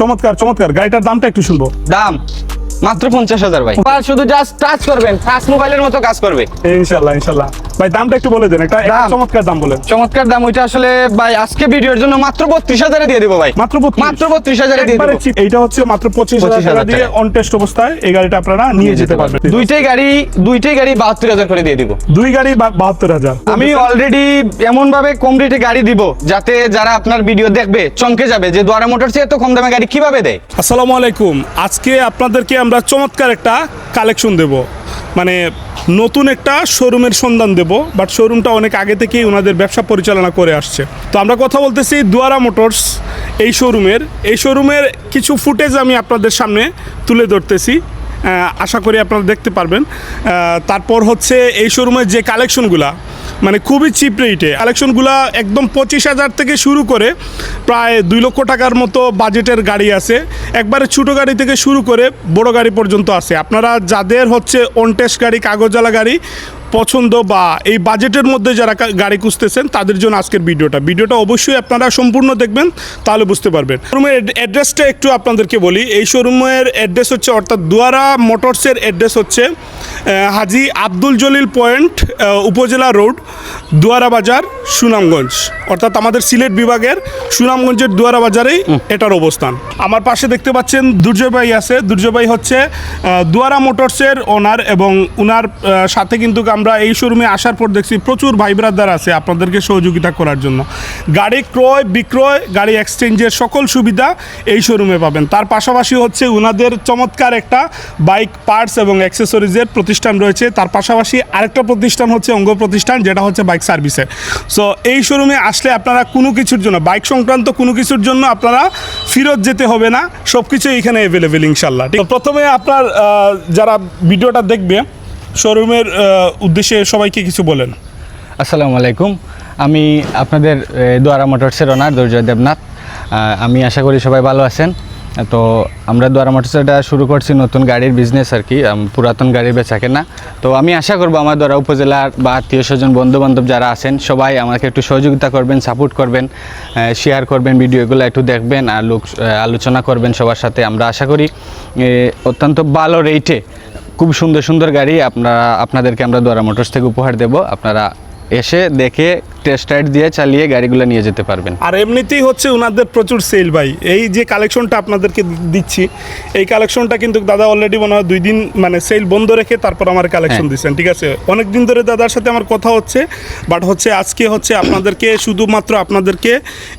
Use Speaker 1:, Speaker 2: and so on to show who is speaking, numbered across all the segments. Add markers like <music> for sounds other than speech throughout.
Speaker 1: চমৎকার চমৎকার। গাড়িটার দামটা একটু শুনব।
Speaker 2: দাম? মাত্র পঞ্চাশ হাজার ভাই। শুধু জাস্ট টাচ করবেন টাচ মোবাইলের মতো কাজ করবে।
Speaker 1: ইনশাল্লাহ ইনশাল্লাহ। ভাই দামটা একটু বলে দেন একটা চমৎকার দাম বলেন।
Speaker 2: চমৎকার দাম ওইটা আসলে ভাই আজকে ভিডিওর জন্য মাত্র বত্রিশ হাজারে দিয়ে দিবো ভাই।
Speaker 1: মাত্র 32
Speaker 2: মাত্র বত্রিশ হাজারে দিয়ে
Speaker 1: একবারে এইটা হচ্ছে মাত্র পঁচিশ হাজার
Speaker 2: 25,000
Speaker 1: টাকা দিয়ে অন টেস্ট অবস্থায় এই গাড়িটা আপনারা নিয়ে যেতে পারবেন।
Speaker 2: দুইটাই গাড়ি দুইটাই গাড়ি বাহাত্তর হাজার করে দিয়ে দিব।
Speaker 1: দুই গাড়ি বা- বাহাত্তর হাজার।
Speaker 2: আমি অলরেডি এমন ভাবে কম রেটে গাড়ি দিব যাতে যারা আপনার ভিডিও দেখবে চমকে যাবে যে দ্বারা মোটরস এত কম দামে গাড়ি কীভাবে দেয়?
Speaker 1: আসসালামু আলাইকুম। আজকে আপনাদেরকে আমরা চমৎকার একটা কালেকশন দেব। মানে নতুন একটা শোরুমের সন্ধান দেব বাট শোরুমটা অনেক আগে থেকেই ওনাদের ব্যবসা পরিচালনা করে আসছে। তো আমরা কথা বলতেছি দুয়ারা মোটরস এই শোরুমের এই শোরুমের কিছু ফুটেজ আমি আপনাদের সামনে তুলে ধরতেছি। আশা করি আপনারা দেখতে পারবেন। তারপর হচ্ছে এই শোরুমের যে কালেকশনগুলা মানে খুবই চিপ রেটে কালেকশনগুলো একদম পঁচিশ হাজার থেকে শুরু করে প্রায় দুই লক্ষ টাকার মতো বাজেটের গাড়ি আছে। একবারে ছোটো গাড়ি থেকে শুরু করে বড় গাড়ি পর্যন্ত আছে। আপনারা যাদের হচ্ছে অনটেস্ট গাড়ি, কাগজওয়ালা গাড়ি পছন্দ বা এই বাজেটের মধ্যে যারা গাড়ি খুঁজতেছেন, তাদের জন্য আজকের ভিডিওটা। ভিডিওটা অবশ্যই আপনারা সম্পূর্ণ দেখবেন, তাহলে বুঝতে পারবেন। শোরুমের অ্যাড্রেসটা একটু আপনাদেরকে বলি। এই শোরুমের অ্যাড্রেস হচ্ছে, অর্থাৎ দুয়ারা মোটরসের অ্যাড্রেস হচ্ছে হাজি আব্দুল জলিল পয়েন্ট উপজেলা রোড দুয়ারা বাজার সুনামগঞ্জ। অর্থাৎ আমাদের সিলেট বিভাগের সুনামগঞ্জের দুয়ারা বাজারেই এটার অবস্থান। আমার পাশে দেখতে পাচ্ছেন দুর্জয় ভাই আছে। দুর্জয় ভাই হচ্ছে দুয়ারা মোটরসের ওনার এবং ওনার সাথে কিন্তু আমরা এই শোরুমে আসার পর দেখছি প্রচুর ভাই ব্রাদার আছে আপনাদেরকে সহযোগিতা করার জন্য। গাড়ি ক্রয় বিক্রয় গাড়ি এক্সচেঞ্জের সকল সুবিধা এই শোরুমে পাবেন। তার পাশাপাশি হচ্ছে ওনাদের চমৎকার একটা বাইক পার্টস এবং অ্যাক্সেসরিজের প্রতিষ্ঠান রয়েছে। তার পাশাপাশি আরেকটা প্রতিষ্ঠান হচ্ছে অঙ্গ প্রতিষ্ঠান যেটা হচ্ছে বাইক সার্ভিসের সো এই শোরুমে আসলে আপনারা কোনো কিছুর জন্য বাইক সংক্রান্ত কোনো কিছুর জন্য আপনারা ফেরত যেতে হবে না সব কিছু এখানে অ্যাভেলেবেল ইনশাল্লাহ ঠিক- প্রথমে আপনার যারা ভিডিওটা দেখবে শোরুমের উদ্দেশ্যে সবাইকে কিছু বলেন।
Speaker 2: আসসালামু আলাইকুম। আমি আপনাদের দোয়ারা মোটরসের ওনার দুর্জয় দেবনাথ। আমি আশা করি সবাই ভালো আছেন। তো আমরা দোয়ারা মোটরসটা শুরু করছি নতুন গাড়ির বিজনেস আর কি পুরাতন গাড়ির বেচা কেনা। তো আমি আশা করব আমার দোয়ারা উপজেলার বা আত্মীয় স্বজন বন্ধু বান্ধব যারা আছেন, সবাই আমাকে একটু সহযোগিতা করবেন সাপোর্ট করবেন শেয়ার করবেন, ভিডিওগুলো একটু দেখবেন আর লোক আলোচনা করবেন সবার সাথে। আমরা আশা করি অত্যন্ত ভালো রেটে খুব সুন্দর সুন্দর গাড়ি আপনারা, আপনাদেরকে আমরা দোয়ারা মোটরস থেকে উপহার দেব। আপনারা এসে দেখে টেস্ট রাইড দিয়ে চালিয়ে গাড়িগুলো নিয়ে যেতে পারবেন।
Speaker 1: আর এমনিতেই হচ্ছে ওনাদের প্রচুর সেল ভাই। এই যে কালেকশনটা আপনাদেরকে দিচ্ছি এই কালেকশনটা কিন্তু দাদা অলরেডি মনে হয় দুই দিন মানে সেল বন্ধ রেখে তারপর আমার কালেকশন
Speaker 2: হ্যাঁ।
Speaker 1: দিচ্ছেন ঠিক আছে? অনেক দিন ধরে দাদার সাথে আমার কথা হচ্ছে বাট হচ্ছে আজকে হচ্ছে আপনাদেরকে শুধুমাত্র আপনাদেরকে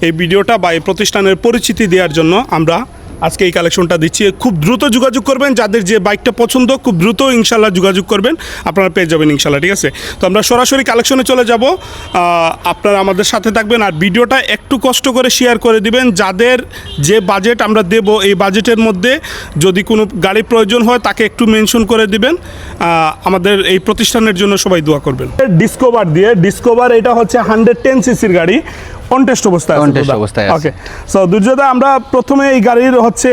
Speaker 1: এই ভিডিওটা বা এই প্রতিষ্ঠানের পরিচিতি দেওয়ার জন্য আমরা আজকে এই কালেকশনটা দিচ্ছি। খুব দ্রুত যোগাযোগ করবেন, যাদের যে বাইকটা পছন্দ, খুব দ্রুত ইনশাল্লাহ যোগাযোগ করবেন। আপনারা পেয়ে যাবেন ইনশাল্লাহ ঠিক আছে? তো আমরা সরাসরি কালেকশনে চলে যাব। আপনারা আমাদের সাথে থাকবেন আর ভিডিওটা একটু কষ্ট করে শেয়ার করে দিবেন। যাদের যে বাজেট আমরা দেব, এই বাজেটের মধ্যে যদি কোনো গাড়ি প্রয়োজন হয়, তাকে একটু মেনশন করে দিবেন। আমাদের এই প্রতিষ্ঠানের জন্য সবাই দোয়া করবেন। ডিসকোভার দিয়ে ডিসকোভার এটা হচ্ছে হান্ড্রেড টেন সিসির গাড়ি। অনটেস্ট অবস্থায়
Speaker 2: অবস্থায়
Speaker 1: ওকে সো দুর্যোধা আমরা প্রথমে এই গাড়ির হচ্ছে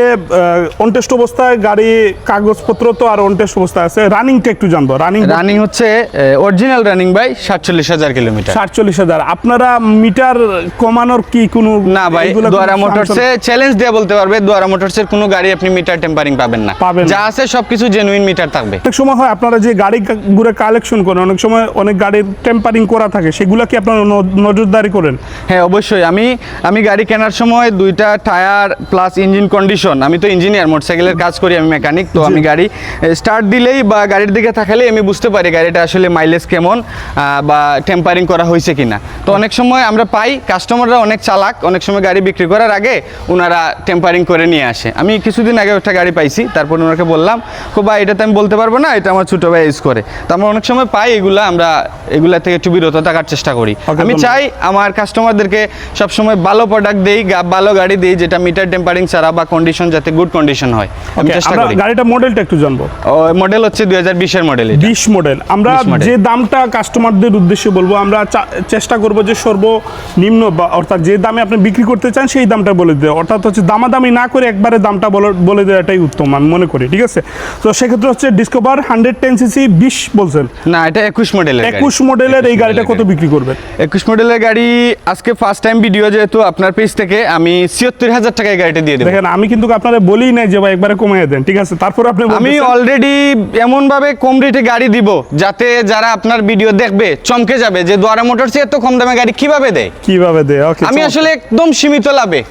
Speaker 1: অনটেস্ট অবস্থায় গাড়ি কাগজপত্র তো আর অনটেস্ট অবস্থায় আছে। রানিংটা একটু জানব। রানিং
Speaker 2: রানিং হচ্ছে অরিজিনাল রানিং বাই সাতচল্লিশ হাজার কিলোমিটার
Speaker 1: সাতচল্লিশ হাজার। আপনারা মিটার কমানোর কি কোনো
Speaker 2: না ভাই দোয়ারা মোটরসে চ্যালেঞ্জ দিয়ে বলতে পারবে দোয়ারা মোটরসের কোনো গাড়ি আপনি মিটার টেম্পারিং পাবেন না।
Speaker 1: পাবেন
Speaker 2: যা আছে সবকিছু জেনুইন মিটার থাকবে।
Speaker 1: অনেক সময় হয় আপনারা যে গাড়ি ঘুরে কালেকশন করেন অনেক সময় অনেক গাড়ির টেম্পারিং করা থাকে সেগুলা কি আপনারা নজরদারি করেন?
Speaker 2: হ্যাঁ অবশ্যই আমি আমি গাড়ি কেনার সময় দুইটা টায়ার প্লাস ইঞ্জিন কন্ডিশন আমি তো ইঞ্জিনিয়ার মোটরসাইকেলের কাজ করি আমি মেকানিক তো আমি গাড়ি স্টার্ট দিলেই বা গাড়ির দিকে তাকালেই আমি বুঝতে পারি গাড়িটা আসলে মাইলেজ কেমন বা টেম্পারিং করা হয়েছে কিনা। তো অনেক সময় আমরা পাই কাস্টমাররা অনেক চালাক অনেক সময় গাড়ি বিক্রি করার আগে ওনারা টেম্পারিং করে নিয়ে আসে। আমি কিছুদিন আগে একটা গাড়ি পাইছি তারপর ওনাকে বললাম খুব ভাই এটা তো আমি বলতে পারব না এটা আমার ছোটো ভাই ইউজ করে। তো আমরা অনেক সময় পাই এগুলা আমরা এগুলা থেকে একটু বিরত থাকার চেষ্টা করি। আমি চাই আমার কাস্টমারদেরকে সবসময় ভালো প্রোডাক্ট দেই ভালো গাড়ি দিই যেটা মিটার টেম্পারিং ছাড়া বা কন্ডিশন যাতে গুড কন্ডিশন হয়। আমি চেষ্টা করি।
Speaker 1: গাড়িটা মডেলটা একটু জানব।
Speaker 2: মডেল হচ্ছে দুই হাজার বিশের মডেল
Speaker 1: বিশ মডেল আমরা যে দামটা কাস্টমারদের উদ্দেশ্যে বলব আমরা চেষ্টা করব যে সর্বনিম্ন বা অর্থাৎ যে দামে আপনি বিক্রি করতে চান সেই দামটা বলে দেওয়া। অর্থাৎ হচ্ছে দামাদামি না করে একবারে দামটা বলে- বলে দেওয়াটাই উত্তম আমি মনে করি ঠিক আছে? তো সেক্ষেত্রে হচ্ছে ডিসকভার হান্ড্রেড টেন সিসি বিশ বলছেন।
Speaker 2: না এটা একুশ মডেলের
Speaker 1: একুশ মডেলের এই গাড়িটা কত বিক্রি করবেন?
Speaker 2: একুশ মডেলের গাড়ি আজকে ফার্স্ট টাইম ভিডিও যেহেতু আপনার পেজ থেকে আমি ছিয়াত্তর হাজার টাকায় গাড়িটা দিয়ে দেবো।
Speaker 1: দেখেন আমি কিন্তু আপনারা বলি নাই যে ভাই একবারে কমিয়ে দেন ঠিক আছে? তারপর আপনি
Speaker 2: আমি অলরেডি এমন ভাবে কম রেটে গাড়ি দিব যাতে যারা আপনার ভিডিও দেখবে চমকে যাবে যে দোয়ারা মোটরস এত কম দামে গাড়ি কীভাবে দেয়?
Speaker 1: কীভাবে দেয়? ওকে
Speaker 2: আমি আসলে একদম সীমিত লাভে।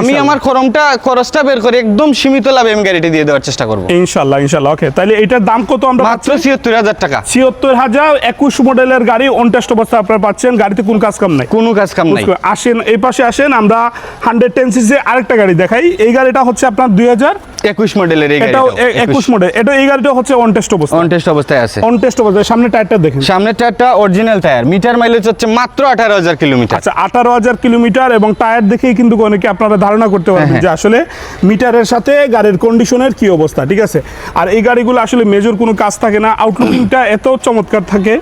Speaker 2: আমি আমার খরমটা খরচটা বের করে একদম সীমিত লাভে আমি গাড়িটি দিয়ে দেওয়ার চেষ্টা করব।
Speaker 1: ইনশাল্লাহ ইনশাল্লাহ। ওকে তাহলে এটার দাম কত আমরা
Speaker 2: মাত্র ছিয়াত্তর হাজার টাকা।
Speaker 1: ছিয়াত্তর হাজার একুশ মডেলের গাড়ি অন টেস্ট অবস্থা আপনারা পাচ্ছেন। গাড়িতে কোন কাজ কাম নাই।
Speaker 2: কোনো কাজ কাম নাই।
Speaker 1: আসেন, এই পাশে আসেন, আমরা হান্ড্রেড টেন সিসি আরেকটা গাড়ি দেখাই। এই গাড়িটা হচ্ছে আপনার দুই হাজার হাজার
Speaker 2: একুশ মডেলের এই গাড়িটা
Speaker 1: এ- একুশ মডেল এটা এই গাড়িটা হচ্ছে অন টেস্ট অবস্থা
Speaker 2: অন টেস্ট অবস্থায় আছে।
Speaker 1: অন টেস্ট অবস্থা সামনে টায়ারটা দেখেন।
Speaker 2: সামনের টায়ারটা অরিজিনাল টায়ার মিটার মাইলেজ হচ্ছে মাত্র আঠারো হাজার কিলোমিটার
Speaker 1: আচ্ছা আঠারো হাজার কিলোমিটার এবং টায়ার দেখেই কিন্তু অনেকে আপনারা ধারণা করতে পারবেন
Speaker 2: হ্যাঁ,
Speaker 1: যে আসলে মিটারের সাথে গাড়ির কন্ডিশনের কি অবস্থা ঠিক আছে? আর এই গাড়িগুলো আসলে মেজর কোনো কাজ থাকে না। আউটলুকিংটা এত চমৎকার থাকে।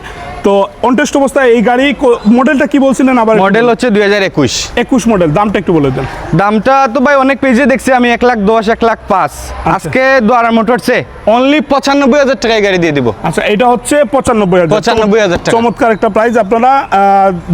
Speaker 1: তো অনটেস্ট অবস্থায় এই গাড়ি মডেলটা কি বলছিলেন আবার
Speaker 2: মডেল হচ্ছে দুই হাজার একুশ।
Speaker 1: একুশ মডেল দামটা একটু বলে দেন।
Speaker 2: দামটা তো ভাই অনেক পেজে দেখছি। আমি এক লাখ দশ এক লাখ পাঁচ। আজকে দ্বারা মোটরসে অনলি পঁচানব্বই হাজার টাকায় গাড়ি দিয়ে দিব।
Speaker 1: আচ্ছা এটা হচ্ছে পঁচানব্বই হাজার।
Speaker 2: 95,000 টাকা।
Speaker 1: চমৎকার একটা প্রাইস আপনারা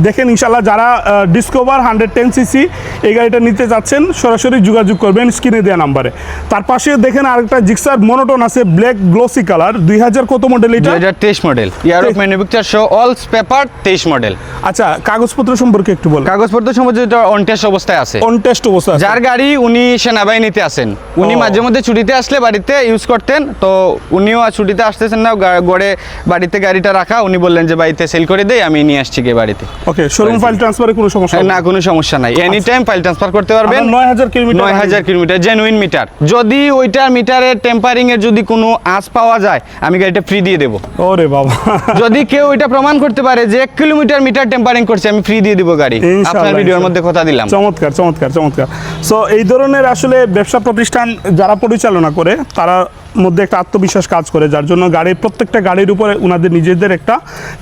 Speaker 1: দেখেন ইনশাল্লাহ যারা ডিসকভার হান্ড্রেড টেন সিসি এই গাড়িটা নিতে যাচ্ছেন সরাসরি যোগাযোগ করবেন স্ক্রিনে দেওয়া নাম্বারে। তার পাশে দেখেন আরেকটা জিক্সার মনোটন আছে ব্ল্যাক গ্লোসি কালার দুই হাজার কত মডেল
Speaker 2: দুই
Speaker 1: এটা
Speaker 2: হাজার তেইশ model year of manufacture show all paper তেইশ মডেল
Speaker 1: আচ্ছা কাগজপত্র সম্পর্কে একটু বলেন।
Speaker 2: কাগজপত্র সম্বন্ধে এটা অন টেস্ট অবস্থায় আছে।
Speaker 1: অন টেস্ট অবস্থা আছে।
Speaker 2: যার গাড়ি উনি সেনাবাহিনীতে আছেন। উনি। মাঝে মধ্যে ছুটিতে আসলে বাড়িতে ইউজ করতেন। তো উনিও আর ছুটিতে আসতেছেন না গড়ে বাড়িতে গাড়িটা রাখা। উনি বললেন যে বাড়িতে সেল করে দেই আমি নিয়ে আসছি গিয়ে বাড়িতে।
Speaker 1: ওকে শোরুম ফাইল ট্রান্সফারে কোনো সমস্যা
Speaker 2: না কোনো সমস্যা নাই। এনি টাইম ফাইল ট্রান্সফার করতে পারবেন।
Speaker 1: নয় হাজার কিলোমিটার
Speaker 2: নয় হাজার কিলোমিটার জেনুইন মিটার যদি ওইটার মিটারের টেম্পারিং এর যদি কোনো আঁচ পাওয়া যায় আমি গাড়িটা ফ্রি দিয়ে দেবো।
Speaker 1: ওরে বাবা।
Speaker 2: যদি কেউ এটা প্রমাণ করতে পারে যে এক কিলোমিটার মিটার টেম্পারিং করছে আমি ফ্রি দিয়ে দিব গাড়ি। আপনার ভিডিওর মধ্যে কথা দিলাম।
Speaker 1: চমৎকার চমৎকার চমৎকার। সো এই ধরনের আসলে ব্যবসা প্রতিষ্ঠান যারা পরিচালনা করে তারা মধ্যে একটা আত্মবিশ্বাস কাজ করে যার জন্য গাড়ির প্রত্যেকটা গাড়ির উপরে ওনাদের নিজেদের একটা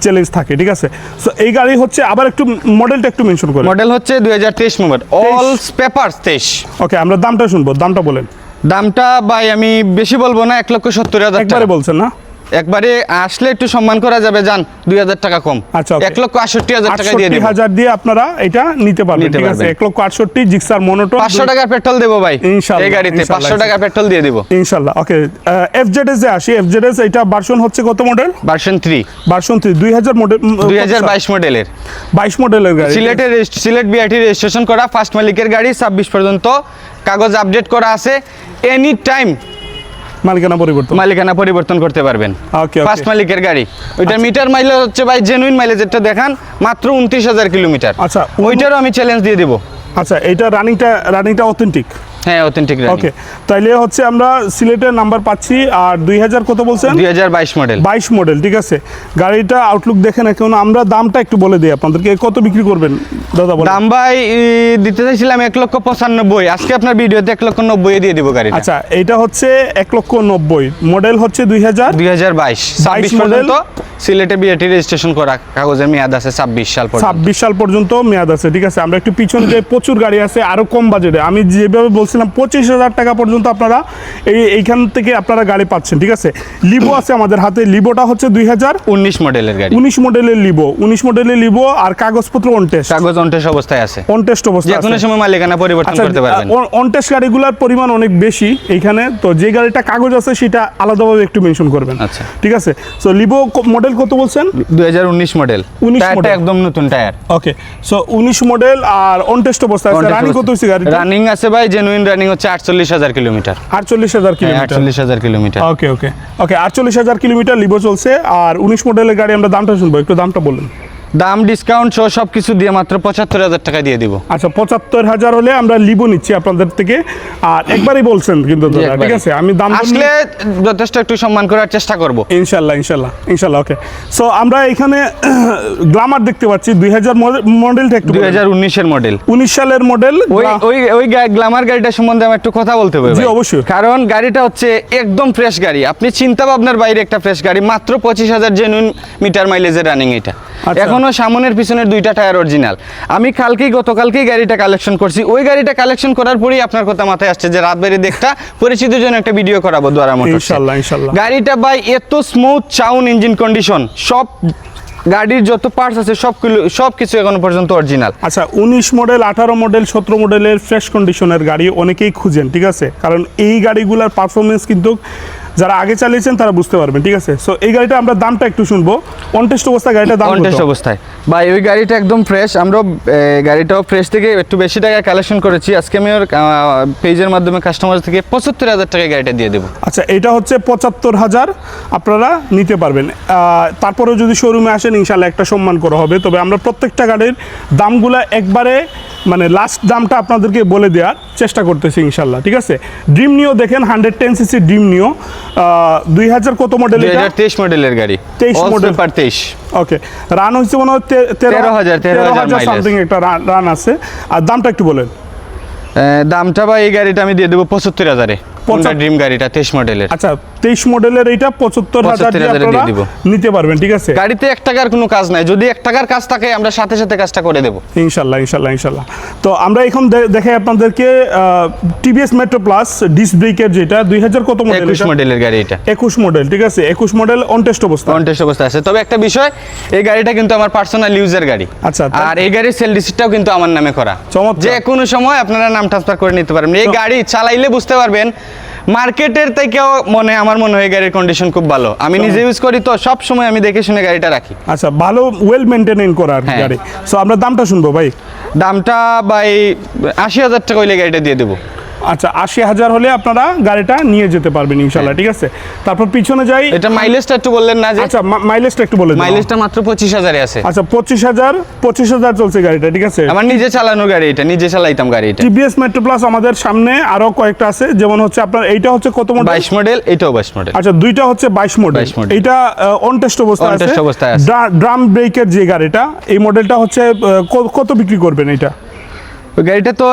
Speaker 1: চ্যালেঞ্জ থাকে ঠিক আছে? সো এই গাড়ি হচ্ছে আবার একটু মডেলটা একটু মেনশন করে।
Speaker 2: মডেল হচ্ছে দুই হাজার তেইশ মোবাইল অল পেপার তেইশ।
Speaker 1: ওকে আমরা দামটা শুনব দামটা বলেন।
Speaker 2: দামটা ভাই আমি বেশি বলব না এক লক্ষ সত্তর হাজার
Speaker 1: একবারে বলছেন না?
Speaker 2: একবারে আসলে একটু সম্মান করা যাবে যান দুই হাজার টাকা কম।
Speaker 1: আচ্ছা.
Speaker 2: এক লক্ষ আটষট্টি হাজার টাকা দিয়ে
Speaker 1: হাজার দিয়ে আপনারা এটা নিতে পারবেন ঠিক আছে। এক লক্ষ আটষট্টি জিক্সার মনোটন
Speaker 2: পাঁচশো টাকা পেট্রোল দেবো ভাই
Speaker 1: ইনশাআল্লাহ,
Speaker 2: এই গাড়িতে পাঁচশো টাকা পেট্রোল দিয়ে দিব।
Speaker 1: ইনশাল্লাহ ওকে। এফ জেড এস এ আসি এফ জেড এস এটা ভার্সন হচ্ছে কত model
Speaker 2: version three
Speaker 1: version three দুই হাজার মডেল
Speaker 2: দুই হাজার বাইশ মডেলের
Speaker 1: বাইশ মডেলের গাড়ি
Speaker 2: সিলেটের সিলেট বিআইটি রেজিস্ট্রেশন করা ফার্স্ট মালিকের গাড়ি ছাব্বিশ পর্যন্ত। কাগজ আপডেট করা আছে। এনি টাইম
Speaker 1: মালিকানা পরিবর্তন।
Speaker 2: মালিকানা পরিবর্তন করতে পারবেন।
Speaker 1: ওকে.
Speaker 2: ফার্স্ট মালিকের গাড়ি। ওইটার মিটার মাইলেজ হচ্ছে ভাই জেনুইন মাইলেজ এটা দেখান মাত্র উনত্রিশ হাজার কিলোমিটার।
Speaker 1: আচ্ছা,
Speaker 2: ওইটারও আমি চ্যালেঞ্জ দিয়ে দেবো।
Speaker 1: আচ্ছা এটা রানিংটা রানিংটা অথেন্টিক
Speaker 2: হ্যাঁ অথেন্টিক
Speaker 1: ওকে তাইলে হচ্ছে আমরা সিলেটের নাম্বার পাচ্ছি আর দুই হাজার কত বলছেন?
Speaker 2: দুই হাজার বাইশ মডেল
Speaker 1: বাইশ মডেল ঠিক আছে। গাড়িটা আউটলুক দেখেন এখন আমরা দামটা একটু বলে দিই আপনাদেরকে কত বিক্রি করবেন? দাদা বলেন।
Speaker 2: দাম ভাই দিতে চাইছিলাম এক লক্ষ পঁচানব্বই আজকে আপনার ভিডিওতে এক লক্ষ নব্বই দিয়ে দিব গাড়ি
Speaker 1: আচ্ছা এটা হচ্ছে এক লক্ষ নব্বই মডেল হচ্ছে দুই হাজার?
Speaker 2: দুই হাজার বাইশ ছাব্বিশ
Speaker 1: model?
Speaker 2: পর্যন্ত সিলেটে বিআইটি রেজিস্ট্রেশন করা কাগজের মেয়াদ আছে ছাব্বিশ সাল পর্যন্ত।
Speaker 1: ছাব্বিশ সাল পর্যন্ত মেয়াদ আছে ঠিক আছে। আমরা একটু পিছনে যে প্রচুর গাড়ি আছে আরও কম বাজেটে আমি যেভাবে বলছিলাম পঁচিশ হাজার টাকা পর্যন্ত আপনারা এই এইখান থেকে আপনারা গাড়ি পাচ্ছেন ঠিক আছে? লিবো আছে আমাদের হাতে। লিবোটা হচ্ছে দুই হাজার
Speaker 2: উনিশ মডেলের গাড়ি।
Speaker 1: উনিশ মডেলের লিবো উনিশ মডেলের লিবো আর কাগজপত্র অন টেস্ট
Speaker 2: কাগজ অন্টেস অবস্থায় আছে।
Speaker 1: অন টেস্ট অবস্থা
Speaker 2: যে কোনো সময় মালিকানা পরিবর্তন
Speaker 1: আচ্ছা
Speaker 2: করতে পারবেন।
Speaker 1: অন টেস্ট গাড়িগুলোর পরিমাণ অনেক বেশি এইখানে। তো যে গাড়িটা কাগজ আছে সেটা আলাদাভাবে একটু মেনশন করবেন।
Speaker 2: আচ্ছা।
Speaker 1: ঠিক আছে? সো লিবো মডেল কত বলছেন?
Speaker 2: দুই হাজার উনিশ মডেল উনিশ
Speaker 1: মডেল
Speaker 2: একদম নতুন টায়ার
Speaker 1: ওকে সো উনিশ মডেল আর অন টেস্ট অবস্থা আছে। রানিং কত হচ্ছে গাড়িটা
Speaker 2: রানিং আছে ভাই জেনুইন রানিং হচ্ছে আটচল্লিশ হাজার কিলোমিটার।
Speaker 1: আটচল্লিশ হাজার কিলোমিটার।
Speaker 2: আটচল্লিশ হাজার কিলোমিটার।
Speaker 1: ওকে ওকে ওকে আটচল্লিশ হাজার কিলোমিটার লিবো চলছে আর উনিশ মডেলের গাড়ি আমরা দামটা শুনব একটু দামটা বলুন।
Speaker 2: দাম ডিসকাউন্ট সহ সব কিছু দিয়ে মাত্র পঁচাত্তর হাজার টাকা দিয়ে দিব।
Speaker 1: আচ্ছা পঁচাত্তর হাজার হলে আমরা লিবো নিচ্ছি আপনাদের থেকে। আর একবারই বলছেন কিন্তু ঠিক আছে? আমি দাম
Speaker 2: আসলে যথেষ্ট একটু সম্মান করার চেষ্টা করব।
Speaker 1: ইনশাল্লাহ ইনশাল্লাহ ইনশাল্লাহ ওকে সো আমরা এখানে <clears throat> গ্লামার দেখতে পাচ্ছি দুই হাজার মডেলটা একটু
Speaker 2: দুই হাজার উনিশের মডেল
Speaker 1: উনিশ সালের মডেল
Speaker 2: ওই ওই ওই গ্লামার গাড়িটা সম্বন্ধে আমি একটু কথা বলতে হবে
Speaker 1: জি, অবশ্যই।
Speaker 2: কারণ গাড়িটা হচ্ছে একদম ফ্রেশ গাড়ি। আপনি চিন্তা ভাবনার বাইরে একটা ফ্রেশ গাড়ি মাত্র পঁচিশ হাজার জেনুইন মিটার মাইলেজের রানিং এটা।
Speaker 1: আচ্ছা।
Speaker 2: এখনও সামনের পিছনের দুইটা টায়ার অরিজিনাল আমি কালকেই গতকালকেই গাড়িটা কালেকশন করছি। ওই গাড়িটা কালেকশন করার পরেই আপনার কথা মাথায় আসছে যে রাত বেরিয়ে দেখটা পরিচিত জন্য একটা ভিডিও করাবো দ্বারা মোটর
Speaker 1: ইনশাল্লাহ ইনশাল্লাহ।
Speaker 2: গাড়িটা ভাই এত স্মুথ চাউন ইঞ্জিন কন্ডিশন সব গাড়ির যত পার্টস আছে সবগুলো সব কিছু এখনও পর্যন্ত অরিজিনাল
Speaker 1: আচ্ছা উনিশ মডেল আঠারো মডেল সতেরো মডেলের ফ্রেশ কন্ডিশনের গাড়ি অনেকেই খুঁজেন ঠিক আছে? কারণ এই গাড়িগুলোর পারফরমেন্স কিন্তু যারা আগে চালিয়েছেন তারা বুঝতে পারবেন ঠিক আছে? সো এই গাড়িটা আমরা দামটা একটু শুনব। অনটেস্ট অবস্থা গাড়িটা দাম
Speaker 2: কন্টেস্ট
Speaker 1: কত?
Speaker 2: অবস্থায়। ভাই ওই গাড়িটা একদম ফ্রেশ আমরা গাড়িটাও ফ্রেশ থেকে একটু বেশি টাকা কালেকশন করেছি। আজকে আমি ওর পেজের মাধ্যমে কাস্টমার থেকে পঁচাত্তর হাজার টাকায় গাড়িটা দিয়ে দেবো।
Speaker 1: আচ্ছা এটা হচ্ছে পঁচাত্তর হাজার। আপনারা নিতে পারবেন। আহ, তারপরেও যদি শোরুমে আসেন ইনশাল্লাহ একটা সম্মান করা হবে। তবে আমরা প্রত্যেকটা গাড়ির দামগুলো একবারে মানে লাস্ট দামটা আপনাদেরকে বলে দেওয়ার চেষ্টা করতেছি ইনশাল্লাহ ঠিক আছে? ড্রিম নিও দেখেন হান্ড্রেড টেন সিসি ড্রিম নিও দুই হাজার কত মডেল
Speaker 2: হাজার তেইশ মডেলের গাড়ি।
Speaker 1: 23 মডেল
Speaker 2: পার তেইশ।
Speaker 1: ওকে রান হচ্ছে মনে হয় তেরো
Speaker 2: 13,000 13,000 হাজার
Speaker 1: সামথিং একটা রান আছে। আর দামটা একটু বলেন।
Speaker 2: দামটা বা এই গাড়িটা আমি দিয়ে দেবো পঁচাত্তর হাজারে। কোনটা ড্রিম গাড়িটা তেইশ মডেলের।
Speaker 1: আচ্ছা তেইশ মডেলের এইটা
Speaker 2: 75,000
Speaker 1: দিয়ে
Speaker 2: দিয়ে দিব।
Speaker 1: নিতে পারবেন ঠিক আছে?
Speaker 2: গাড়িতে টাকার কোনো কাজ নাই। যদি টাকার কাজ থাকে আমরা সাথে সাথে কাজটা করে দেবো।
Speaker 1: ইনশাল্লাহ ইনশাল্লাহ ইনশাল্লাহ। তো আমরা এখন দেখাই আপনাদেরকে টিভিএস মেট্রো প্লাস ব্রেকের যেটা কত মডেল
Speaker 2: মডেলের গাড়ি এটা।
Speaker 1: একুশ মডেল ঠিক আছে? একুশ মডেল অন অবস্থা।
Speaker 2: আছে। তবে একটা বিষয় এই গাড়িটা কিন্তু আমার পার্সোনাল ইউজের গাড়ি।
Speaker 1: আচ্ছা,
Speaker 2: আর এই গাড়ির সেল কিন্তু আমার নামে করা।
Speaker 1: চমৎকার।
Speaker 2: যে কোনো সময় আপনারা নাম ট্রান্সফার করে নিতে পারবেন এই গাড়ি চালাইলে বুঝতে পারবেন মার্কেটের থেকেও মনে আমার মনে হয় গাড়ির কন্ডিশন খুব ভালো। আমি নিজে ইউজ করি তো সব সময় আমি দেখে শুনে গাড়িটা রাখি।
Speaker 1: আচ্ছা ভালো ওয়েল মেইনটেইন করার আর
Speaker 2: হ্যাঁ।
Speaker 1: গাড়ি। সো আমরা দামটা শুনব ভাই।
Speaker 2: দামটা ভাই আশি হাজার টাকা হইলে গাড়িটা দিয়ে দেবো।
Speaker 1: আচ্ছা আশি হাজার হলে আপনারা গাড়িটা নিয়ে যেতে পারবেন ইনশাল্লাহ ঠিক আছে? তারপর পিছনে যাই।
Speaker 2: এটা মাইলেজটা একটু বললেন না যে
Speaker 1: আচ্ছা মাইলেজটা একটু বলে
Speaker 2: মাইলেজটা মাত্র পঁচিশ হাজারে আছে।
Speaker 1: আচ্ছা পঁচিশ হাজার পঁচিশ হাজার চলছে গাড়িটা ঠিক আছে?
Speaker 2: আমার নিজে চালানো গাড়ি এটা নিজে চালাইতাম গাড়ি এটা।
Speaker 1: টিভিএস মেট্রো প্লাস আমাদের সামনে আরও কয়েকটা আছে যেমন হচ্ছে আপনার এইটা হচ্ছে কত মডেল
Speaker 2: বাইশ মডেল এটাও বাইশ মডেল
Speaker 1: আচ্ছা দুইটা হচ্ছে বাইশ মডেল
Speaker 2: 22 model।
Speaker 1: এইটা অন টেস্ট অবস্থায় আছে। ড্রাম ব্রেকের যে গাড়িটা এই মডেলটা হচ্ছে কত বিক্রি করবেন এটা
Speaker 2: গাড়িটা তো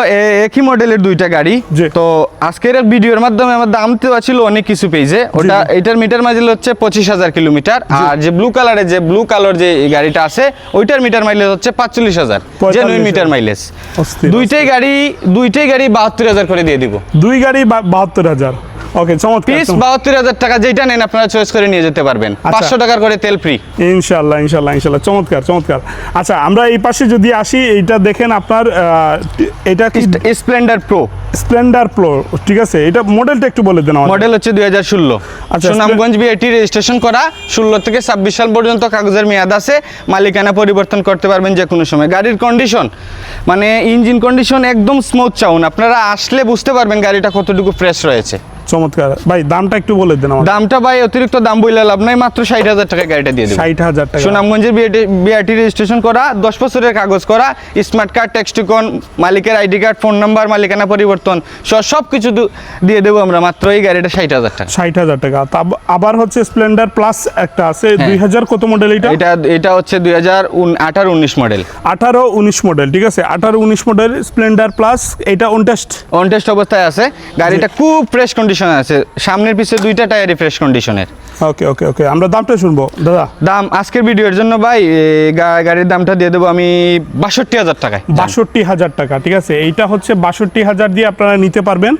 Speaker 2: একই মডেলের দুইটা গাড়ি। তো আজকের ভিডিওর মাধ্যমে আমার দাম তো ছিল অনেক কিছু পেয়েছে ওটা। এটার মিটার মাইলেজ হচ্ছে পঁচিশ হাজার কিলোমিটার। আর যে ব্লু কালারের যে ব্লু কালার যে এই গাড়িটা আছে ওইটার মিটার মাইলেজ হচ্ছে পাঁচচল্লিশ হাজার।
Speaker 1: 45,000
Speaker 2: জেনুইন মিটার মাইলেজ দুইটাই গাড়ি দুইটাই গাড়ি বাহাত্তর হাজার করে দিয়ে দিব।
Speaker 1: দুই গাড়ি বাহাত্তর হাজার। ওকে চমৎকার
Speaker 2: পিস
Speaker 1: চমৎকার।
Speaker 2: বাহাত্তর হাজার টাকা যেটা নেন আপনারা চয়েস করে নিয়ে যেতে পারবেন।
Speaker 1: আচ্ছা।
Speaker 2: পাঁচশো টাকার করে তেল ফ্রি
Speaker 1: ইনশাল্লাহ ইনশাল্লাহ ইনশাল্লাহ চমৎকার চমৎকার। আচ্ছা আমরা এই পাশে যদি আসি এইটা দেখেন আপনার এটা কি
Speaker 2: স্প্লেন্ডার প্রো
Speaker 1: স্প্লেন্ডার প্রো ঠিক আছে? এটা মডেলটা একটু বলে দেন
Speaker 2: মডেল হচ্ছে দুই হাজার ষোলো।
Speaker 1: আচ্ছা,
Speaker 2: সুনামগঞ্জ বিআইটি রেজিস্ট্রেশন করা ষোলো থেকে ছাব্বিশ সাল পর্যন্ত কাগজের মেয়াদ আছে। মালিকানা পরিবর্তন করতে পারবেন যে কোনো সময়। গাড়ির কন্ডিশন মানে ইঞ্জিন কন্ডিশন একদম স্মুথ চাউন। আপনারা আসলে বুঝতে পারবেন গাড়িটা কতটুকু ফ্রেশ রয়েছে।
Speaker 1: চমৎকার। ভাই দামটা একটু বলে দেন আমাদের।
Speaker 2: দামটা ভাই অতিরিক্ত দাম বইলে লাভ নাই মাত্র ষাট হাজার টাকা গাড়িটা দিয়ে দেবো।
Speaker 1: ষাট হাজার টাকা।
Speaker 2: সুনামগঞ্জের বিআরটি রেজিস্ট্রেশন করা দশ বছরের কাগজ করা স্মার্ট কার্ড টেক্সটিকন মালিকের আইডি কার্ড ফোন নাম্বার মালিকানা পরিবর্তন সব কিছু দিয়ে দেবো আমরা মাত্র এই গাড়িটা ষাট হাজার টাকা।
Speaker 1: ষাট হাজার টাকা। তা- আবার হচ্ছে স্প্লেন্ডার প্লাস একটা আছে দুই হাজার কত মডেল এটা?
Speaker 2: এটা এটা হচ্ছে দুই হাজার আঠারো উনিশ মডেল
Speaker 1: আঠারো উনিশ মডেল ঠিক আছে? আঠারো উনিশ মডেল স্প্লেন্ডার প্লাস এটা অনটেস্ট
Speaker 2: অন টেস্ট অবস্থায় আছে। গাড়িটা খুব ফ্রেশ কন্ডিশনে আছে। সামনের পিছে দুইটা টায়ারই ফ্রেশ কন্ডিশনের
Speaker 1: ওকে ওকে ওকে আমরা দামটা শুনব দাদা।
Speaker 2: দাম আজকের ভিডিওর জন্য ভাই গাড়ির দামটা দিয়ে দেবো আমি বাষট্টি হাজার টাকায়।
Speaker 1: বাষট্টি হাজার টাকা ঠিক আছে? এইটা হচ্ছে বাষট্টি হাজার দিয়ে আপনারা নিতে পারবেন।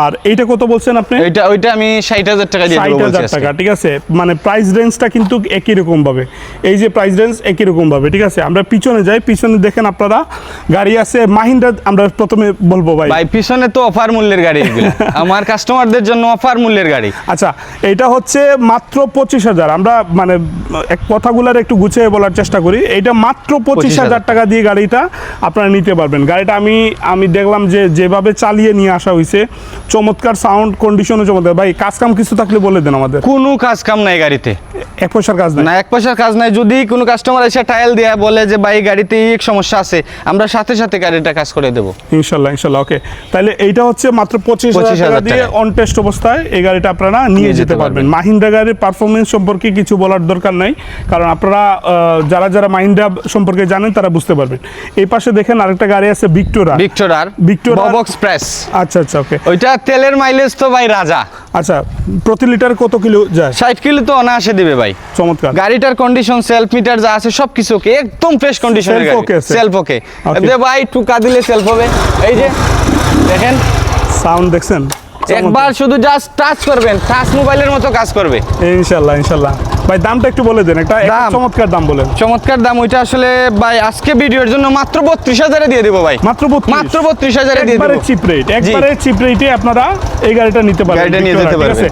Speaker 1: আর এইটা কত বলছেন আপনি?
Speaker 2: ওইটা ওইটা আমি ষাট হাজার টাকা দিয়ে
Speaker 1: ষাট হাজার টাকা ঠিক আছে? মানে প্রাইস রেঞ্জটা কিন্তু একই রকম ভাবে এই যে প্রাইস রেঞ্জ একই রকম ভাবে ঠিক আছে? আমরা পিছনে যাই পিছনে দেখেন আপনারা গাড়ি আছে মাহিন্দ্রা আমরা প্রথমে বলব ভাই।
Speaker 2: ভাই পিছনে তো অফার মূল্যের গাড়ি এগুলো। <laughs> আমার কাস্টমারদের জন্য অফার মূল্যের গাড়ি।
Speaker 1: আচ্ছা এটা হচ্ছে মাত্র পঁচিশ হাজার। আমরা মানে এক কথাগুলোর একটু গুছিয়ে বলার চেষ্টা করি। এটা মাত্র পঁচিশ হাজার টাকা দিয়ে গাড়িটা আপনারা নিতে পারবেন। গাড়িটা আমি আমি দেখলাম যে যেভাবে চালিয়ে নিয়ে আসা হয়েছে চমৎকার সাউন্ড কন্ডিশনও চমৎকার। ভাই কাজ কাম কিছু থাকলে বলে দেন আমাদের।
Speaker 2: কোনো কাজ কাম নাই গাড়িতে।
Speaker 1: এক পয়সার কাজ নাই।
Speaker 2: না এক পয়সার কাজ নাই। যদি কোনো কাস্টমার এসে টাইল দেয়া বলে যে ভাই গাড়িতে এক সমস্যা আছে আমরা সাথে সাথে গাড়িটা কাজ করে দেবো।
Speaker 1: ইনশাল্লাহ ইনশাল্লাহ ওকে তাহলে এইটা হচ্ছে মাত্র পঁচিশ হাজার দিয়ে। অন টেস্ট অবস্থায় এই গাড়িটা আপনারা নিয়ে যেতে পারবেন। মাহিন্দ্রা গাড়ির পারফরমেন্স সম্পর্কে কিছু বলার দরকার নাই কারণ আপনারা যারা যারা মাহিন্দ্রা সম্পর্কে জানেন তারা বুঝতে পারবেন। এই পাশে দেখেন আরেকটা গাড়ি আছে ভিক্টোরা
Speaker 2: ভিক্টর আর
Speaker 1: Victor আর-
Speaker 2: প্রেস
Speaker 1: আচ্ছা আচ্ছা ওকে
Speaker 2: ওইটা তেলের মাইলেজ তো ভাই রাজা।
Speaker 1: আচ্ছা প্রতি লিটার কত কিলো যায়?
Speaker 2: ষাট কিলো তো অনায়াসে দিবে ভাই।
Speaker 1: চমৎকার।
Speaker 2: গাড়িটার কন্ডিশন সেলফ মিটার যা আছে সব কিছু ওকে একদম ফ্রেশ কন্ডিশনের গাড়ি। সেলফ ওকে ভাই টুকা দিলে সেলফ হবে। এই যে দেখেন।
Speaker 1: সাউন্ড দেখছেন?
Speaker 2: একবার শুধু জাস্ট টাচ করবেন টাচ মোবাইলের মতো কাজ করবে।
Speaker 1: ইনশাল্লাহ ইনশাল্লাহ। ভাই দামটা একটু বলে দেন একটা চমৎকার দাম বলেন।
Speaker 2: চমৎকার দাম ওইটা আসলে ভাই আজকে ভিডিওর জন্য মাত্র বত্রিশ হাজারে দিয়ে দেবো ভাই।
Speaker 1: মাত্র 32
Speaker 2: মাত্র বত্রিশ হাজারে দিয়ে
Speaker 1: একবারে
Speaker 2: দেবো।
Speaker 1: চিপ রেট একবারে চিপ রেটে আপনারা এই গাড়িটা নিতে পারবেন
Speaker 2: গাড়িটা নিয়ে যেতে পারবেন।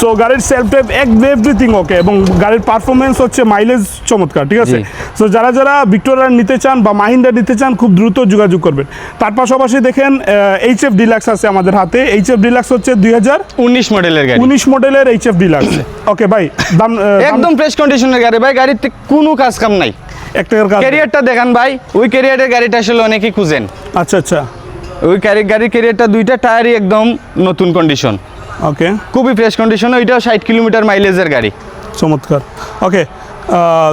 Speaker 1: সো গাড়ির সেলফ টেপ এক এভরিথিং ওকে এবং গাড়ির পারফরমেন্স হচ্ছে মাইলেজ চমৎকার ঠিক আছে? সো যারা যারা ভিক্টোরিয়া নিতে চান বা মাহিন্দ্রা নিতে চান খুব দ্রুত যোগাযোগ করবেন। তার পাশাপাশি দেখেন এইচ এফ ডিলাক্স আছে আমাদের হাতে। এইচ এফ ডিলাক্স হচ্ছে দুই হাজার
Speaker 2: উনিশ মডেলের গাড়ি।
Speaker 1: উনিশ মডেলের এইচ এফ ডিলাক্স ওকে ভাই দাম
Speaker 2: একদম ফ্রেশ কন্ডিশনের গাড়ি। ভাই গাড়িতে কোনো কাজ কাম নাই।
Speaker 1: এক টাকার কাজ
Speaker 2: ক্যারিয়ারটা দেখান ভাই। ওই ক্যারিয়ারের গাড়িটা আসলে অনেকেই খুঁজেন।
Speaker 1: আচ্ছা আচ্ছা।
Speaker 2: ওই গাড়ির ক্যারিয়ারটা দুইটা টায়ারই একদম নতুন কন্ডিশন
Speaker 1: ওকে
Speaker 2: খুবই ফ্রেশ কন্ডিশন ওইটাও ষাট কিলোমিটার মাইলেজের গাড়ি।
Speaker 1: চমৎকার। ওকে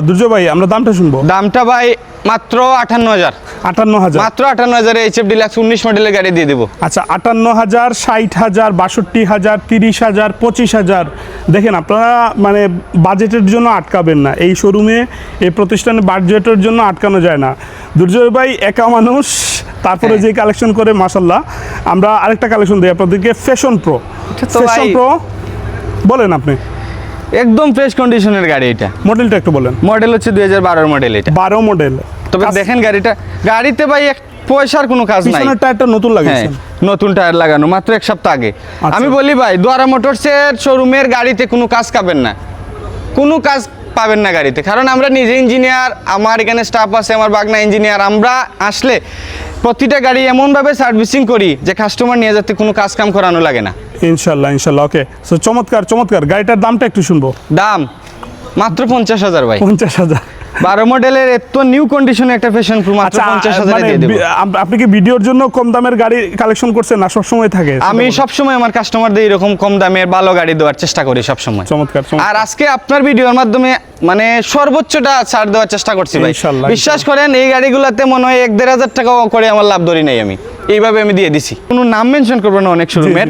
Speaker 1: দুর্জয় ভাই আমরা দামটা শুনব?
Speaker 2: দামটা ভাই মাত্র আটান্ন হাজার।
Speaker 1: আটান্ন হাজার?
Speaker 2: মাত্র আটান্ন হাজারে এইচ এফ ডিলাক্স উনিশ মডেলের গাড়ি দিয়ে দেবো।
Speaker 1: আচ্ছা আটান্ন হাজার ষাট হাজার বাষট্টি হাজার তিরিশ হাজার পঁচিশ হাজার। দেখেন আপনারা মানে বাজেটের জন্য আটকাবেন না। এই শোরুমে এই প্রতিষ্ঠানে বাজেটের জন্য আটকানো যায় না। দুর্জয় ভাই একা মানুষ তারপরে
Speaker 2: হ্যাঁ।
Speaker 1: যে কালেকশন করে মাসাল্লাহ আমরা আরেকটা কালেকশন দিই আপনাদেরকে ফ্যাশন প্রো
Speaker 2: তো ভাই-
Speaker 1: প্রো বলেন আপনি।
Speaker 2: একদম ফ্রেশ কন্ডিশনের গাড়ি এটা।
Speaker 1: মডেলটা একটু বলেন।
Speaker 2: মডেল হচ্ছে দুই হাজার বারোর মডেল এটা।
Speaker 1: বারো মডেল
Speaker 2: তবে দেখেন গাড়িটা। গাড়িতে ভাই এক পয়সার কোনো কাজ নাই।
Speaker 1: টায়ারটা নতুন
Speaker 2: হ্যাঁ নতুন টায়ার লাগানো মাত্র এক সপ্তাহ আগে।
Speaker 1: আচ্ছা।
Speaker 2: আমি বলি ভাই দোয়ারা মোটরসের শোরুমের গাড়িতে কোনো কাজ পাবেন না। কোনো কাজ পাবেন না গাড়িতে। কারণ আমরা নিজে ইঞ্জিনিয়ার আমার এখানে স্টাফ আছে আমার বাগনা ইঞ্জিনিয়ার আমরা আসলে প্রতিটা গাড়ি এমনভাবে সার্ভিসিং করি যে কাস্টমার নিয়ে যাতে কোনো কাজ কাম করানো লাগে না।
Speaker 1: ইনশাল্লাহ ইনশাল্লাহ ওকে সো চমৎকার চমৎকার গাড়িটার দামটা একটু শুনব।
Speaker 2: দাম মাত্র পঞ্চাশ হাজার ভাই।
Speaker 1: পঞ্চাশ হাজার।
Speaker 2: বারো মডেলের এত নিউ কন্ডিশনে একটা ফ্যাশন প্রো মাত্র
Speaker 1: আচ্ছা
Speaker 2: পঞ্চাশ হাজারে
Speaker 1: মানে
Speaker 2: দিয়ে দেবো।
Speaker 1: আপনি কি ভিডিওর জন্য কম দামের গাড়ি কালেকশন করছেন না? সবসময় থাকে
Speaker 2: আমি সবসময় আমার কাস্টমারদের এরকম কম দামের ভালো গাড়ি দেওয়ার চেষ্টা করি সবসময়।
Speaker 1: চমৎকার চমৎকার।
Speaker 2: আর আজকে আপনার ভিডিওর মাধ্যমে মানে সর্বোচ্চটা ছাড় দেওয়ার চেষ্টা করছি ভাই। বিশ্বাস করেন এই গাড়িগুলোতে মনে হয় এক দেড় হাজার টাকা করে আমার লাভ ধরি নাই আমি। এইভাবে আমি দিয়ে দিছি। কোনো নাম মেনশন করব না অনেক শোরুমের।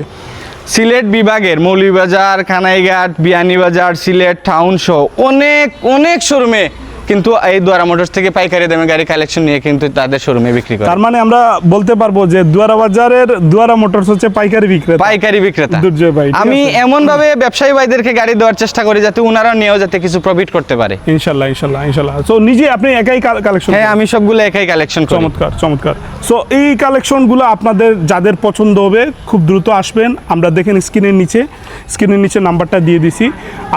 Speaker 2: সিলেট বিভাগের মৌলভীবাজার কানাইঘাট বিয়ানীবাজার সিলেট টাউন সহ অনেক অনেক শোরুমে কিন্তু এই দ্বারা মোটরস থেকে পাইকারি দামে গাড়ি কালেকশন নিয়ে কিন্তু তাদের শোরুমে বিক্রি করে।
Speaker 1: তার মানে আমরা বলতে পারব যে দুয়ারা বাজারের দুয়ারা মোটরস হচ্ছে পাইকারি বিক্রেতা।
Speaker 2: পাইকারি বিক্রেতা।
Speaker 1: দুর্জয় ভাই,
Speaker 2: আমি। এমন ভাবে ব্যবসায়ী ভাইদেরকে গাড়ি দেওয়ার চেষ্টা করি যাতে ওনারা নিয়েও যাতে কিছু প্রফিট করতে পারে।
Speaker 1: ইনশাল্লাহ ইনশাল্লাহ ইনশাল্লাহ। সো নিজে আপনি একাই কালেকশন
Speaker 2: হ্যাঁ আমি সবগুলো একাই কালেকশন করি।
Speaker 1: চমৎকার চমৎকার। সো এই কালেকশনগুলো আপনাদের যাদের পছন্দ হবে খুব দ্রুত আসবেন। আমরা দেখেন স্ক্রিনের নিচে। স্ক্রিনের নিচে নাম্বারটা দিয়ে দিছি।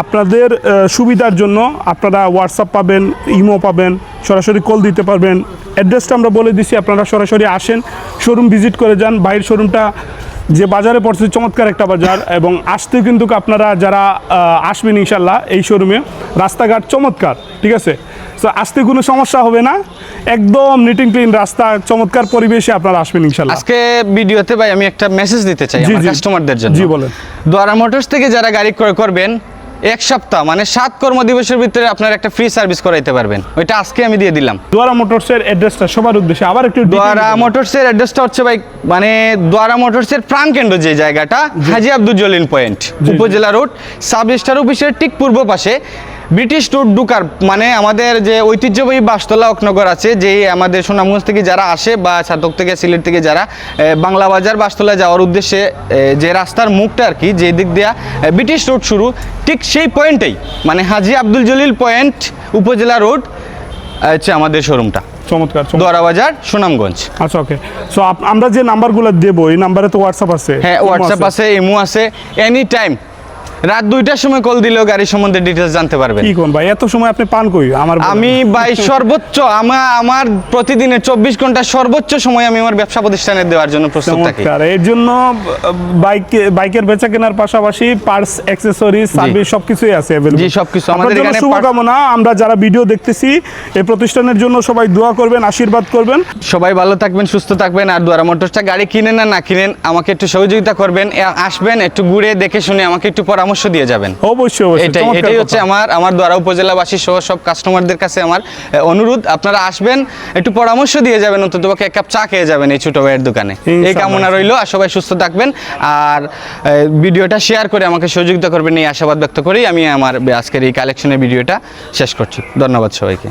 Speaker 1: আপনাদের সুবিধার জন্য আপনারা হোয়াটসঅ্যাপ পাবেন ইমো পাবেন সরাসরি কল দিতে পারবেন। অ্যাড্রেসটা আমরা বলে দিছি আপনারা সরাসরি আসেন শোরুম ভিজিট করে যান। বাইরের শোরুমটা যে বাজারে পড়ছে চমৎকার একটা বাজার। এবং আসতেও কিন্তু আপনারা যারা আসবেন ইনশাল্লাহ এই শোরুমে রাস্তাঘাট চমৎকার ঠিক আছে? তো আসতে কোনো সমস্যা হবে না। একদম নিটিং ক্লিন রাস্তা চমৎকার পরিবেশে আপনারা আসবেন ইনশাল্লাহ।
Speaker 2: আজকে ভিডিওতে ভাই আমি একটা মেসেজ দিতে চাই আমার। কাস্টমারদের জন্য।
Speaker 1: জি, বলেন।
Speaker 2: দ্বারা মোটরস থেকে যারা গাড়ি ক্রয় করবেন এক সপ্তাহ মানে সাত কর্ম দিবসের ভিতরে আপনার একটা ফ্রি সার্ভিস করাইতে পারবেন। ওইটা আজকে আমি দিয়ে দিলাম।
Speaker 1: দোয়ারা মোটরসের অ্যাড্রেসটা সবার উদ্দেশ্যে আবার একটু
Speaker 2: দোয়ারা। মোটরসের অ্যাড্রেসটা হচ্ছে ভাই মানে দোয়ারা মোটরসের প্রাণকেন্দ্র যে জায়গাটা Haji Abdul Jalil point upazila road sub registrar অফিসের ঠিক পূর্ব পাশে। ব্রিটিশ রোড ডুকার মানে আমাদের যে ঐতিহ্যবাহী বাসতলা অকনগর আছে যে আমাদের সুনামগঞ্জ থেকে যারা আসে বা ছাতক থেকে সিলেট থেকে যারা বাংলা বাজার বাসতলা যাওয়ার উদ্দেশ্যে যে রাস্তার মুখটা আর কি যে দিক দিয়া ব্রিটিশ রোড শুরু ঠিক সেই পয়েন্টেই মানে হাজি আব্দুল জলিল পয়েন্ট উপজেলা রোড হচ্ছে আমাদের শোরুমটা।
Speaker 1: চমৎকার।
Speaker 2: দোয়ারা বাজার সুনামগঞ্জ।
Speaker 1: আচ্ছা ওকে। সো আমরা যে নাম্বারগুলো দেবো এই নাম্বারে তো হোয়াটসঅ্যাপ আছে?
Speaker 2: হ্যাঁ হোয়াটসঅ্যাপ আছে? ইমো আছে এনি টাইম রাত দুইটার সময় কল দিলেও গাড়ি সম্বন্ধে ডিটেলস জানতে পারবেন।
Speaker 1: কি কোন ভাই? এত সময় আপনি পান কই? আমার
Speaker 2: আমি বাই সর্বোচ্চ আমার আমার প্রতিদিনের চব্বিশ ঘণ্টা সর্বোচ্চ সময় আমি আমার ব্যবসা প্রতিষ্ঠানে দেওয়ার জন্য প্রস্তুত থাকি।
Speaker 1: এর জন্য বাইক বাইকের বেচা কেনার পাশাপাশি পার্টস অ্যাক্সেসরিজ সার্ভিস সবকিছুই আছে available।
Speaker 2: জি, সবকিছু। আমাদের এখানে
Speaker 1: শুভকামনা। আমরা যারা ভিডিও দেখতেছি এই প্রতিষ্ঠানের জন্য সবাই দোয়া করবেন আশীর্বাদ করবেন।
Speaker 2: সবাই ভালো থাকবেন সুস্থ থাকবেন। আর দুয়ারা মোটরসটা গাড়ি কিনেন না না কিনেন আমাকে একটু সহযোগিতা করবেন আসবেন একটু ঘুরে দেখে শুনে আমাকে একটু পরামর্শ দিয়ে যাবেন।
Speaker 1: অবশ্যই অবশ্যই।
Speaker 2: এটাই এটাই হচ্ছে আমার আমার দ্বারা উপজেলাবাসী সহ সব কাস্টমারদের কাছে আমার অনুরোধ। আপনারা আসবেন একটু পরামর্শ দিয়ে যাবেন অন্তত এক কাপ চা খেয়ে যাবেন এই ছোট ভাইয়ের দোকানে। এই কামনা রইল আর সবাই সুস্থ থাকবেন। আর ভিডিওটা শেয়ার করে আমাকে সহযোগিতা করবেন এই আশাবাদ ব্যক্ত করেই আমি আমার আজকের এই কালেকশনের ভিডিওটা শেষ করছি। ধন্যবাদ সবাইকে।